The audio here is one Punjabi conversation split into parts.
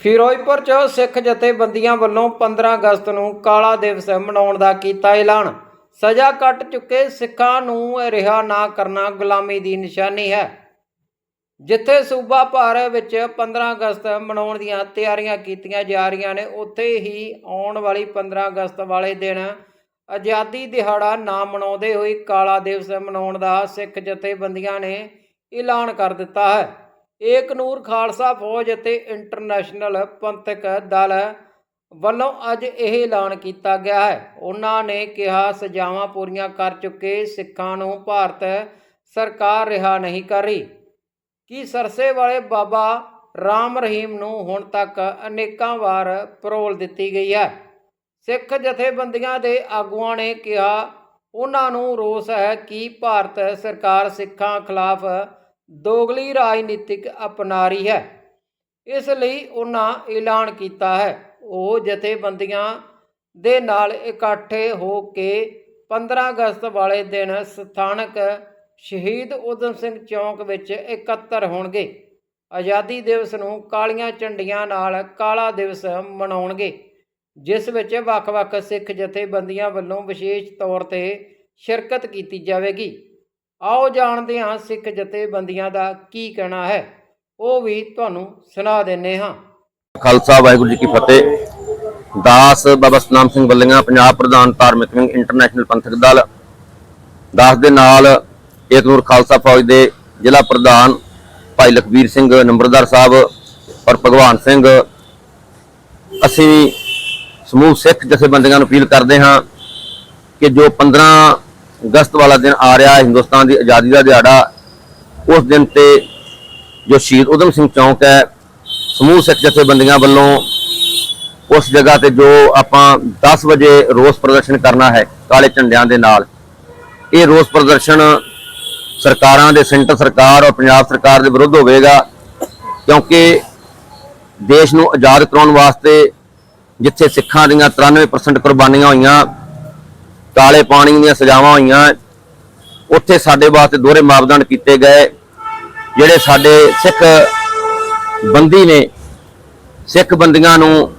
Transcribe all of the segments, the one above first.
ਫਿਰੋਜ਼ਪੁਰ 'ਚ ਸਿੱਖ ਜਥੇਬੰਦੀਆਂ ਵੱਲੋਂ 15 ਅਗਸਤ ਨੂੰ ਕਾਲਾ ਦਿਵਸ ਮਨਾਉਣ ਦਾ ਕੀਤਾ ਐਲਾਨ। ਸਜ਼ਾ ਕੱਟ ਚੁੱਕੇ ਸਿੱਖਾਂ ਨੂੰ ਰਿਹਾ ਨਾ ਕਰਨਾ ਗੁਲਾਮੀ ਦੀ ਨਿਸ਼ਾਨੀ ਹੈ। ਜਿੱਥੇ ਸੂਬਾ ਭਰ ਵਿੱਚ 15 ਅਗਸਤ ਮਨਾਉਣ ਦੀਆਂ ਤਿਆਰੀਆਂ ਕੀਤੀਆਂ ਜਾ ਰਹੀਆਂ ਨੇ, ਉੱਥੇ ਹੀ ਆਉਣ ਵਾਲੀ 15 ਅਗਸਤ ਵਾਲੇ ਦਿਨ ਆਜ਼ਾਦੀ ਦਿਹਾੜਾ ਨਾ ਮਨਾਉਂਦੇ ਹੋਏ ਕਾਲਾ ਦਿਵਸ ਮਨਾਉਣ ਦਾ ਸਿੱਖ ਜਥੇਬੰਦੀਆਂ ਨੇ ਐਲਾਨ ਕਰ ਦਿੱਤਾ ਹੈ। ਏਕ ਨੂਰ ਖਾਲਸਾ ਫੌਜ ਅਤੇ ਇੰਟਰਨੈਸ਼ਨਲ ਪੰਥਕ ਦਲ ਵੱਲੋਂ ਅੱਜ ਇਹ ਐਲਾਨ ਕੀਤਾ ਗਿਆ ਹੈ। ਉਹਨਾਂ ਨੇ ਕਿਹਾ, ਸਜ਼ਾਵਾਂ ਪੂਰੀਆਂ ਕਰ ਚੁੱਕੇ ਸਿੱਖਾਂ ਨੂੰ ਭਾਰਤ ਸਰਕਾਰ ਰਿਹਾ ਨਹੀਂ ਕਰ ਰਹੀ। ਕਿ ਸਰਸੇ ਵਾਲੇ ਬਾਬਾ ਰਾਮ ਰਹੀਮ ਨੂੰ ਹੁਣ ਤੱਕ ਅਨੇਕਾਂ ਵਾਰ ਪਰੋਲ ਦਿੱਤੀ ਗਈ ਹੈ। ਸਿੱਖ ਜਥੇਬੰਦੀਆਂ ਦੇ ਆਗੂਆਂ ਨੇ ਕਿਹਾ, ਉਹਨਾਂ ਨੂੰ ਰੋਸ ਹੈ ਕਿ ਭਾਰਤ ਸਰਕਾਰ ਸਿੱਖਾਂ ਖਿਲਾਫ ਦੋਗਲੀ ਰਾਜਨੀਤਿਕ ਅਪਣਾ ਰਹੀ ਹੈ। ਇਸ ਲਈ ਉਹਨਾਂ ਐਲਾਨ ਕੀਤਾ ਹੈ। ਉਹ ਜਥੇਬੰਦੀਆਂ ਦੇ ਨਾਲ ਇਕੱਠੇ ਹੋ ਕੇ 15 ਅਗਸਤ ਵਾਲੇ ਦਿਨ ਸਥਾਨਕ ਸ਼ਹੀਦ ਉਦਮ ਸਿੰਘ ਚੌਂਕ ਵਿੱਚ ਇਕੱਤਰ ਹੋਣਗੇ। ਆਜ਼ਾਦੀ ਦਿਵਸ ਨੂੰ ਕਾਲੀਆਂ ਝੰਡੀਆਂ ਨਾਲ ਕਾਲਾ ਦਿਵਸ ਮਨਾਉਣਗੇ, ਜਿਸ ਵਿੱਚ ਵੱਖ-ਵੱਖ ਸਿੱਖ ਜਥੇਬੰਦੀਆਂ ਵੱਲੋਂ ਵਿਸ਼ੇਸ਼ ਤੌਰ ਤੇ ਸ਼ਿਰਕਤ ਕੀਤੀ ਜਾਵੇਗੀ। ਆਓ ਜਾਣਦੇ ਹਾਂ ਸਿੱਖ ਜਥੇਬੰਦੀਆਂ ਦਾ ਕੀ ਕਹਿਣਾ ਹੈ। ਉਹ ਵੀ ਤੁਹਾਨੂੰ ਸੁਣਾ ਦਿੰਨੇ ਹਾਂ। ਖਾਲਸਾ, ਵਾਹਿਗੁਰੂ ਜੀ ਕੀ ਫਤਿਹ। ਦਾਸ ਬਾਬਾ ਸਤਨਾਮ ਸਿੰਘ ਬੱਲੀਆਂ, ਪੰਜਾਬ ਪ੍ਰਧਾਨ ਧਾਰਮਿਕ ਵਿੰਗ ਇੰਟਰਨੈਸ਼ਨਲ ਪੰਥਕ ਦਲ। ਦਾਸ ਦੇ ਨਾਲ ਏਕ ਖਾਲਸਾ ਫੌਜ ਦੇ ਜ਼ਿਲ੍ਹਾ ਪ੍ਰਧਾਨ ਭਾਈ ਲਖਬੀਰ ਸਿੰਘ, ਨੰਬਰਦਾਰ ਸਾਹਿਬ ਔਰ ਭਗਵਾਨ ਸਿੰਘ। ਅਸੀਂ ਸਮੂਹ ਸਿੱਖ ਜਥੇਬੰਦੀਆਂ ਨੂੰ ਅਪੀਲ ਕਰਦੇ ਹਾਂ ਕਿ ਜੋ 15 ਅਗਸਤ ਵਾਲਾ ਦਿਨ ਆ ਰਿਹਾ ਹਿੰਦੁਸਤਾਨ ਦੀ ਆਜ਼ਾਦੀ ਦਾ ਦਿਹਾੜਾ। ਉਸ ਦਿਨ ਤੇ ਜੋ ਸ਼ਹੀਦ ਉਦਮ ਸਿੰਘ ਚੌਂਕ ਹੈ, ਸਮੂਹ ਸਿੱਖ ਜਥੇਬੰਦੀਆਂ ਵੱਲੋਂ ਉਸ ਜਗ੍ਹਾ ਤੇ ਜੋ ਆਪਾਂ 10 ਵਜੇ ਰੋਸ ਪ੍ਰਦਰਸ਼ਨ ਕਰਨਾ ਹੈ, ਕਾਲੇ ਝੰਡਿਆਂ ਦੇ ਨਾਲ, ਇਹ ਰੋਸ ਪ੍ਰਦਰਸ਼ਨ ਸਰਕਾਰਾਂ ਦੇ, ਸੈਂਟਰ ਸਰਕਾਰ ਔਰ ਪੰਜਾਬ ਸਰਕਾਰ ਦੇ ਵਿਰੁੱਧ ਹੋਵੇਗਾ, ਕਿਉਂਕਿ ਦੇਸ਼ ਨੂੰ ਆਜ਼ਾਦ ਕਰਾਉਣ ਵਾਸਤੇ ਜਿੱਥੇ ਸਿੱਖਾਂ ਦੀਆਂ 93% ਕੁਰਬਾਨੀਆਂ ਹੋਈਆਂ ਕਾਲੇ ਪਾਣੀ ਦੀਆਂ ਸਜ਼ਾਵਾਂ ਹੋਈਆਂ। ਉੱਥੇ ਸਾਡੇ ਵਾਸਤੇ ਦੋਹਰੇ ਮਾਪਦੰਡ ਕੀਤੇ ਗਏ। ਜਿਹੜੇ ਸਾਡੇ ਸਿੱਖ ਬੰਦੀ ਨੇ, ਸਿੱਖ ਬੰਦੀਆਂ ਨੂੰ,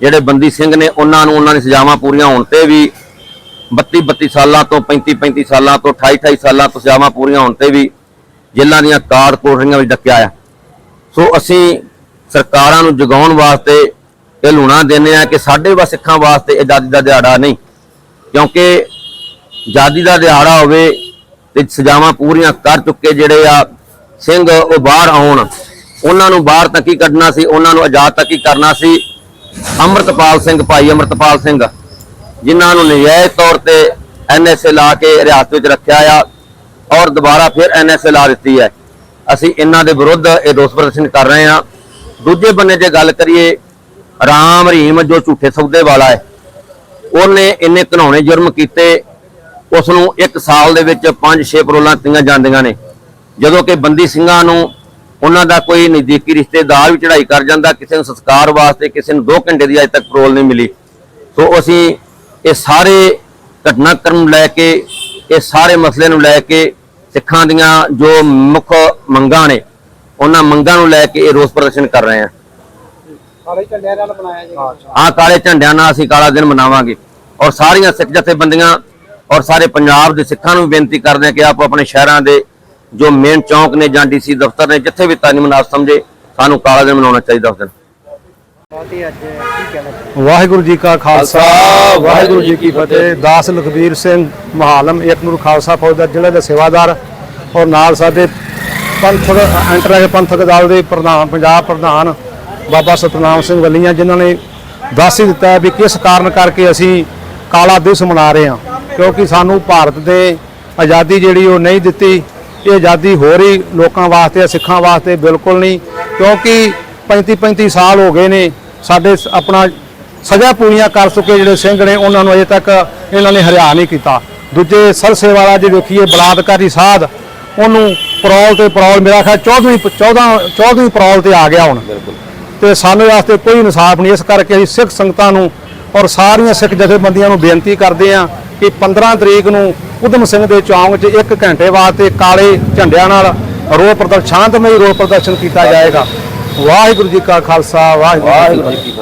ਜਿਹੜੇ ਬੰਦੀ ਸਿੰਘ ਨੇ, ਉਹਨਾਂ ਨੂੰ ਉਹਨਾਂ ਦੀ ਸਜ਼ਾਵਾਂ ਪੂਰੀਆਂ ਹੋਣ ਤੇ ਵੀ 32 32 ਸਾਲਾਂ ਤੋਂ 35 35 ਸਾਲਾਂ ਤੋਂ 28 28 ਸਾਲਾਂ ਤੋਂ ਸਜ਼ਾਵਾਂ ਪੂਰੀਆਂ ਹੋਣ ਤੇ ਵੀ ਜੇਲ੍ਹਾਂ ਦੀਆਂ ਕਾਰਡ ਕੋਠਰੀਆਂ ਵਿੱਚ ਡੱਕਿਆ ਆ। ਸੋ ਅਸੀਂ ਸਰਕਾਰਾਂ ਨੂੰ ਜਗਾਉਣ ਵਾਸਤੇ ਇਹ ਲੂਣਾ ਦਿੰਦੇ ਆ ਕਿ ਸਾਡੇ ਵਾ ਸਿੱਖਾਂ ਵਾਸਤੇ ਆਜ਼ਾਦੀ ਦਾ ਦਿਹਾੜਾ ਨਹੀਂ। ਕਿਉਂਕਿ ਆਜ਼ਾਦੀ ਦਾ ਦਿਹਾੜਾ ਹੋਵੇ ਤੇ ਸਜ਼ਾਵਾਂ ਪੂਰੀਆਂ ਕਰ ਚੁੱਕੇ ਜਿਹੜੇ ਆ ਸਿੰਘ ਉਹ ਬਾਹਰ ਆਉਣ, ਉਹਨਾਂ ਨੂੰ ਬਾਹਰ ਤੱਕ ਹੀ ਕੱਢਣਾ ਸੀ, ਉਹਨਾਂ ਨੂੰ ਆਜ਼ਾਦ ਤੱਕ ਹੀ ਕਰਨਾ ਸੀ। ਅੰਮ੍ਰਿਤਪਾਲ ਸਿੰਘ ਭਾਈ ਅੰਮ੍ਰਿਤਪਾਲ ਸਿੰਘ, ਜਿਨ੍ਹਾਂ ਨੂੰ ਨਜਾਇਜ਼ ਤੌਰ ਤੇ ਐਨਐਸਏ ਲਾ ਕੇ ਰਿਆਸਤ ਵਿੱਚ ਰੱਖਿਆ ਆ ਔਰ ਦੁਬਾਰਾ ਫਿਰ ਐਨਐਸਏ ਲਾ ਦਿੱਤੀ ਹੈ। ਅਸੀਂ ਇਹਨਾਂ ਦੇ ਵਿਰੁੱਧ ਇਹ ਰੋਸ ਪ੍ਰਦਰਸ਼ਨ ਕਰ ਰਹੇ ਹਾਂ। ਦੂਜੇ ਬੰਨੇ ਜੇ ਗੱਲ ਕਰੀਏ, ਰਾਮ ਰਹੀਮ ਜੋ ਝੂਠੇ ਸੌਦੇ ਵਾਲਾ ਹੈ ਉਹਨੇ ਇੰਨੇ ਘਿਨਾਉਣੇ ਜੁਰਮ ਕੀਤੇ ਉਸ ਨੂੰ 1 ਸਾਲ ਦੇ ਵਿੱਚ 5-6 ਪਰੋਲਾਂ ਦਿੱਤੀਆਂ ਜਾਂਦੀਆਂ ਨੇ। ਜਦੋਂ ਕਿ ਬੰਦੀ ਸਿੰਘਾਂ ਨੂੰ ਉਹਨਾਂ ਦਾ ਕੋਈ ਨਜ਼ਦੀਕੀ ਰਿਸ਼ਤੇਦਾਰ ਵੀ ਚੜ੍ਹਾਈ ਕਰ ਜਾਂਦਾ, ਕਿਸੇ ਨੂੰ ਸੰਸਕਾਰ ਵਾਸਤੇ, ਕਿਸੇ ਨੂੰ 2 ਘੰਟੇ ਦੀ ਅਜੇ ਤੱਕ ਪਰੋਲ ਨਹੀਂ ਮਿਲੀ। ਸੋ ਅਸੀਂ ਇਹ ਸਾਰੇ ਘਟਨਾਕ੍ਰਮ ਨੂੰ ਲੈ ਕੇ, ਇਹ ਸਾਰੇ ਮਸਲੇ ਨੂੰ ਲੈ ਕੇ ਸਿੱਖਾਂ ਦੀਆਂ ਜੋ ਮੁੱਖ ਮੰਗਾਂ ਨੇ, ਉਹਨਾਂ ਮੰਗਾਂ ਨੂੰ ਲੈ ਕੇ ਇਹ ਰੋਸ ਪ੍ਰਦਰਸ਼ਨ ਕਰ ਰਹੇ ਹਾਂ। ਕਾਲੇ ਝੰਡਿਆਂ ਨਾਲ ਬਣਾਇਆ ਜੀ ਆਹ ਕਾਲੇ ਝੰਡਿਆਂ ਨਾਲ ਅਸੀਂ ਕਾਲਾ ਦਿਨ ਮਨਾਵਾਂਗੇ। ਔਰ ਸਾਰੀਆਂ ਸਿੱਖ ਜਥੇਬੰਦੀਆਂ ਔਰ ਸਾਰੇ ਪੰਜਾਬ ਦੇ ਸਿੱਖਾਂ ਨੂੰ ਬੇਨਤੀ ਕਰਦੇ ਹਾਂ ਕਿ ਆਪੋ ਆਪਣੇ ਸ਼ਹਿਰਾਂ ਦੇ ਜੋ ਮੇਨ ਚੌਂਕ ਨੇ ਜਾਂ ਡੀਸੀ ਦਫ਼ਤਰ ਨੇ ਜਿੱਥੇ ਵੀ ਤਾਨੀ ਮਨਾਸ ਸਮਝੇ ਸਾਨੂੰ ਕਾਲਾ ਦਿਨ ਮਨਾਉਣਾ ਚਾਹੀਦਾ ਉਸ ਦਿਨ। ਹੀ ਵਾਹਿਗੁਰੂ ਜੀ ਕਾ ਖਾਲਸਾ ਵਾਹਿਗੁਰੂ ਜੀ ਕੀ ਫਤਿਹ। ਦਾਸ ਲਖਬੀਰ ਸਿੰਘ ਮਹਾਲਮ ਏਕ ਨੂਰ ਖਾਲਸਾ ਫੌਜ ਦਾ ਜ਼ਿਲ੍ਹੇ ਦਾ ਸੇਵਾਦਾਰ ਔਰ ਨਾਲ ਸਾਡੇ ਪੰਥਕ ਇੰਟਰਨੈਸ਼ਨਲ ਪੰਥਕ ਦਲ ਦੇ ਪ੍ਰਧਾਨ ਪੰਜਾਬ ਪ੍ਰਧਾਨ ਬਾਬਾ ਸਤਨਾਮ ਸਿੰਘ ਵੱਲੀਆਂ ਜਿਨ੍ਹਾਂ ਨੇ ਦੱਸ ਹੀ ਦਿੱਤਾ ਵੀ ਕਿਸ ਕਾਰਨ ਕਰਕੇ ਅਸੀਂ ਕਾਲਾ ਦਿਵਸ ਮਨਾ ਰਹੇ ਹਾਂ। ਕਿਉਂਕਿ ਸਾਨੂੰ ਭਾਰਤ ਦੇ ਆਜ਼ਾਦੀ ਜਿਹੜੀ ਉਹ ਨਹੀਂ ਦਿੱਤੀ, ਇਹ ਆਜ਼ਾਦੀ ਹੋ ਰਹੀ ਲੋਕਾਂ ਵਾਸਤੇ, ਸਿੱਖਾਂ ਵਾਸਤੇ ਬਿਲਕੁਲ ਨਹੀਂ। ਕਿਉਂਕਿ 35 35 ਸਾਲ ਹੋ ਗਏ ਨੇ, ਸਾਡੇ ਆਪਣਾ ਸਜ਼ਾ ਪੂਰੀਆਂ ਕਰ ਚੁੱਕੇ ਜਿਹੜੇ ਸਿੰਘ ਨੇ, ਉਹਨਾਂ ਨੂੰ ਅਜੇ ਤੱਕ ਇਹਨਾਂ ਨੇ ਹਰਿਆ ਨਹੀਂ ਕੀਤਾ। ਦੂਜੇ ਸਰਸੇ ਵਾਲਾ ਜੇ ਵੇਖੀਏ, ਬਲਾਤਕਾਰੀ ਸਾਧ, ਉਹਨੂੰ ਪਰੌਲ ਤੇ ਪਰੌਲ, ਮੇਰਾ ਖਿਆਲ 14ਵੀਂ 14 14ਵੀਂ ਪਰੌਲ ਤੇ ਆ ਗਿਆ ਹੁਣ। ਬਿਲਕੁਲ ਤੇ ਸਾਨੂੰ ਵਾਸਤੇ ਕੋਈ ਇਨਸਾਫ ਨਹੀਂ। ਇਸ ਕਰਕੇ ਅਸੀਂ ਸਿੱਖ ਸੰਗਤਾਂ ਨੂੰ ਔਰ ਸਾਰੀਆਂ ਸਿੱਖ ਜਥੇਬੰਦੀਆਂ ਨੂੰ ਬੇਨਤੀ ਕਰਦੇ ਹਾਂ ਕਿ 15 ਤਰੀਕ ਨੂੰ ਉਦਮ ਸਿੰਘ ਦੇ ਚੌਂਕ 'ਚ 1 ਘੰਟੇ ਵਾਸਤੇ ਕਾਲੇ ਝੰਡਿਆਂ ਨਾਲ ਰੋਹ ਪ੍ਰਦਰਸ਼ਨ, ਸ਼ਾਂਤਮਈ ਰੋਹ ਪ੍ਰਦਰਸ਼ਨ ਕੀਤਾ ਜਾਏਗਾ। ਵਾਹਿਗੁਰੂ ਜੀ ਕਾ ਖਾਲਸਾ, ਵਾਹਿਗੁਰੂ ਜੀ ਕੀ ਫਤਿਹ। ਵਾਹਿਗੁਰੂ ਜੀ